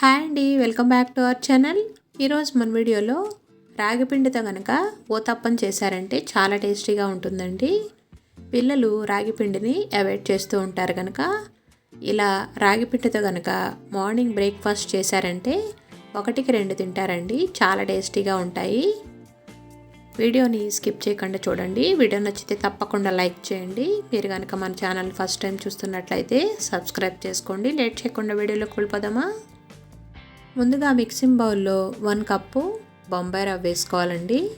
Hi అండి welcome back to our channel. ఈరోజు మన వీడియోలో రాగిపిండితో కనుక ఓతప్పం చేశారంటే చాలా టేస్టీగా ఉంటుందండి. పిల్లలు రాగి పిండిని అవాయిడ్ చేస్తూ ఉంటారు కనుక ఇలా రాగిపిండితో కనుక మార్నింగ్ బ్రేక్ఫాస్ట్ చేశారంటే ఒకటికి రెండు తింటారండి చాలా టేస్టీగా ఉంటాయి. వీడియోని స్కిప్ చేయకుండా చూడండి. వీడియో నచ్చితే తప్పకుండా లైక్ చేయండి. మీరు కనుక మన ఛానల్ ఫస్ట్ టైం చూస్తున్నట్లయితే సబ్స్క్రైబ్ చేసుకోండి. లేట్ చేయకుండా వీడియోలోకి వెళ్ళిపోదామా? ముందుగా మిక్సింగ్ బౌల్లో వన్ కప్పు బొంబాయి రవ్వ వేసుకోవాలండి.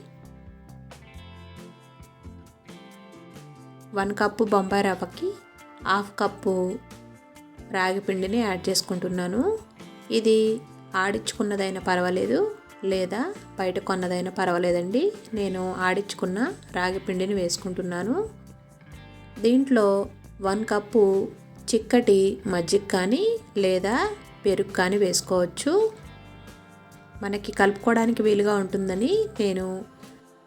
వన్ కప్పు బొంబాయి రవ్వకి హాఫ్ కప్పు రాగి పిండిని యాడ్ చేసుకుంటున్నాను. ఇది ఆడించుకున్నదైనా పర్వాలేదు లేదా బయట కొన్నదైనా పర్వాలేదండి. నేను ఆడించుకున్న రాగి పిండిని వేసుకుంటున్నాను. దీంట్లో వన్ కప్పు చిక్కటి మజ్జిగ కానీ లేదా పెరుగు కానీ వేసుకోవచ్చు. మనకి కలుపుకోవడానికి వీలుగా ఉంటుందని నేను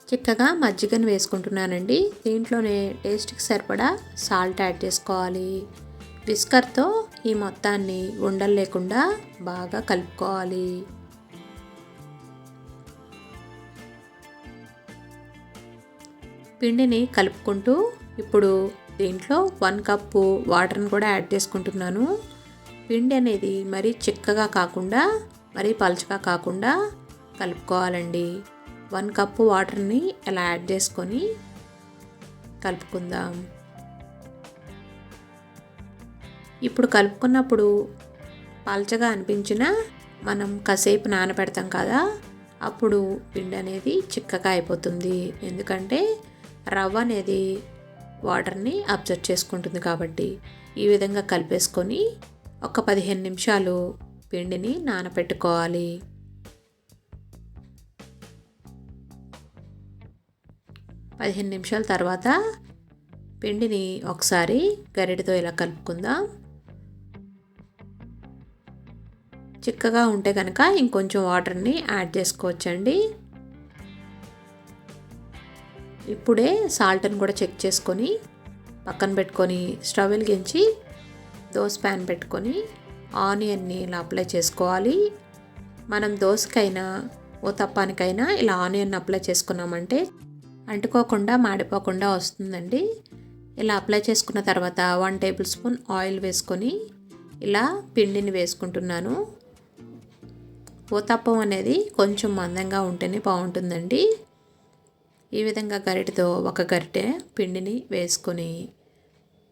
చిక్కగా మజ్జిగను వేసుకుంటున్నానండి. దీంట్లోనే టేస్ట్కి సరిపడా సాల్ట్ యాడ్ చేసుకోవాలి. విస్కర్తో ఈ మొత్తాన్ని ఉండలు లేకుండా బాగా కలుపుకోవాలి. పిండిని కలుపుకుంటూ ఇప్పుడు దీంట్లో వన్ కప్పు వాటర్ని కూడా యాడ్ చేసుకుంటున్నాను. పిండి అనేది మరీ చిక్కగా కాకుండా మరీ పలుచగా కాకుండా కలుపుకోవాలండి. వన్ కప్పు వాటర్ని ఇలా యాడ్ చేసుకొని కలుపుకుందాం. ఇప్పుడు కలుపుకున్నప్పుడు పల్చగా అనిపించిన మనం కాసేపు నానబెడతాం కదా అప్పుడు పిండి అనేది చిక్కగా అయిపోతుంది. ఎందుకంటే రవ్వ అనేది వాటర్ని అబ్జర్వ్ చేసుకుంటుంది కాబట్టి ఈ విధంగా కలిపేసుకొని ఒక పదిహేను నిమిషాలు పిండిని నానబెట్టుకోవాలి పదిహేను నిమిషాల తర్వాత పిండిని ఒకసారి గరిటతో ఇలా కలుపుకుందాం. చిక్కగా ఉంటే కనుక ఇంకొంచెం వాటర్ని యాడ్ చేసుకోవచ్చండి. ఇప్పుడే సాల్ట్ని కూడా చెక్ చేసుకొని పక్కన పెట్టుకొని స్టవ్ వెలిగించి దోశ ప్యాన్ పెట్టుకొని ఆనియన్ని ఇలా అప్లై చేసుకోవాలి. మనం దోశకైనా ఓ తప్పానికైనా ఇలా ఆనియన్ అప్లై చేసుకున్నామంటే అంటుకోకుండా మాడిపోకుండా వస్తుందండి. ఇలా అప్లై చేసుకున్న తర్వాత వన్ టేబుల్ స్పూన్ ఆయిల్ వేసుకొని ఇలా పిండిని వేసుకుంటున్నాను. ఊతప్పం అనేది కొంచెం మందంగా ఉంటేనే బాగుంటుందండి. ఈ విధంగా గరిటెతో ఒక గరిటె పిండిని వేసుకొని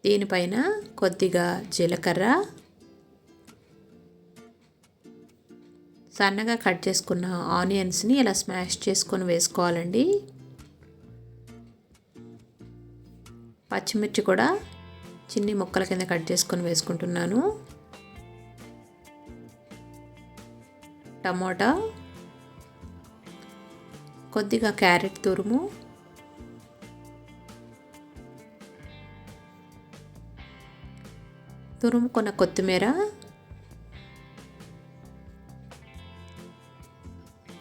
దీనిపైన కొద్దిగా జీలకర్ర సన్నగా కట్ చేసుకున్న ఆనియన్స్ని ఇలా స్మాష్ చేసుకొని వేసుకోవాలండి. పచ్చిమిర్చి కూడా చిన్ని ముక్కల కింద కట్ చేసుకొని వేసుకుంటున్నాను. టమోటా కొద్దిగా క్యారెట్ తురుము తురుముకున్న కొత్తిమీర.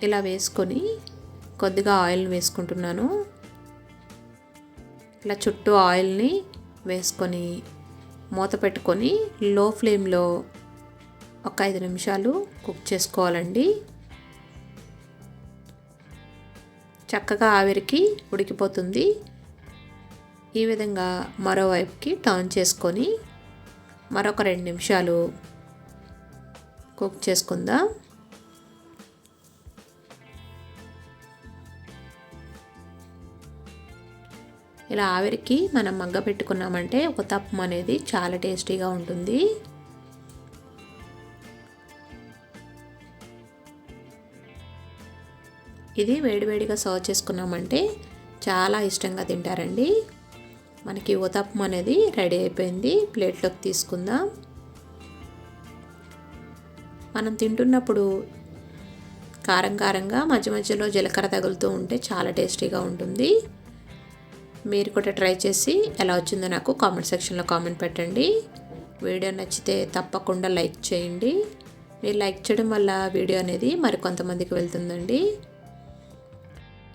ఇలా వేసుకొని కొద్దిగా ఆయిల్ వేసుకుంటున్నాను. ఇలా చుట్టూ ఆయిల్ని వేసుకొని మూత పెట్టుకొని లో ఫ్లేమ్లో ఒక ఐదు నిమిషాలు కుక్ చేసుకోవాలండి. చక్కగా ఆవిరికి ఉడికిపోతుంది. ఈ విధంగా మరోవైపుకి టర్న్ చేసుకొని మరొక రెండు నిమిషాలు కుక్ చేసుకుందాం. ఇలా ఆవిరికి మనం మగ్గ పెట్టుకున్నామంటే ఒక తప్పం అనేది చాలా టేస్టీగా ఉంటుంది. ఇది వేడివేడిగా సర్వ్ చేసుకున్నామంటే చాలా ఇష్టంగా తింటారండి. మనకి ఉతప్పం అనేది రెడీ అయిపోయింది. ప్లేట్లోకి తీసుకుందాం. మనం తింటున్నప్పుడు కారం కారంగా మధ్య మధ్యలో జీలకర్ర తగులుతూ ఉంటే చాలా టేస్టీగా ఉంటుంది. మీరు కూడా ట్రై చేసి ఎలా వచ్చిందో నాకు కామెంట్ సెక్షన్లో కామెంట్ పెట్టండి. వీడియో నచ్చితే తప్పకుండా లైక్ చేయండి. మీరు లైక్ చేయడం వల్ల వీడియో అనేది మరికొంతమందికి వెళ్తుందండి.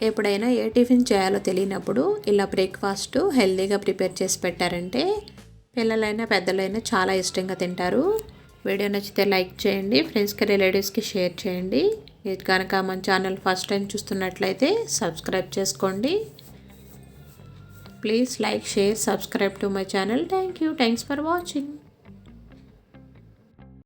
ఎప్పుడైనా ఏ టిఫిన్ చేయాలో తెలియనప్పుడు ఇలా బ్రేక్ఫాస్ట్ హెల్తీగా ప్రిపేర్ చేసి పెట్టారంటే పిల్లలైనా పెద్దలైనా చాలా ఇష్టంగా తింటారు. వీడియో నచ్చితే లైక్ చేయండి ఫ్రెండ్స్కి రిలేటివ్స్కి షేర్ చేయండి. ఇది కనుక మన ఛానల్ ఫస్ట్ టైం చూస్తున్నట్లయితే సబ్స్క్రైబ్ చేసుకోండి. Please like share subscribe to my channel. Thank you. Thanks for watching.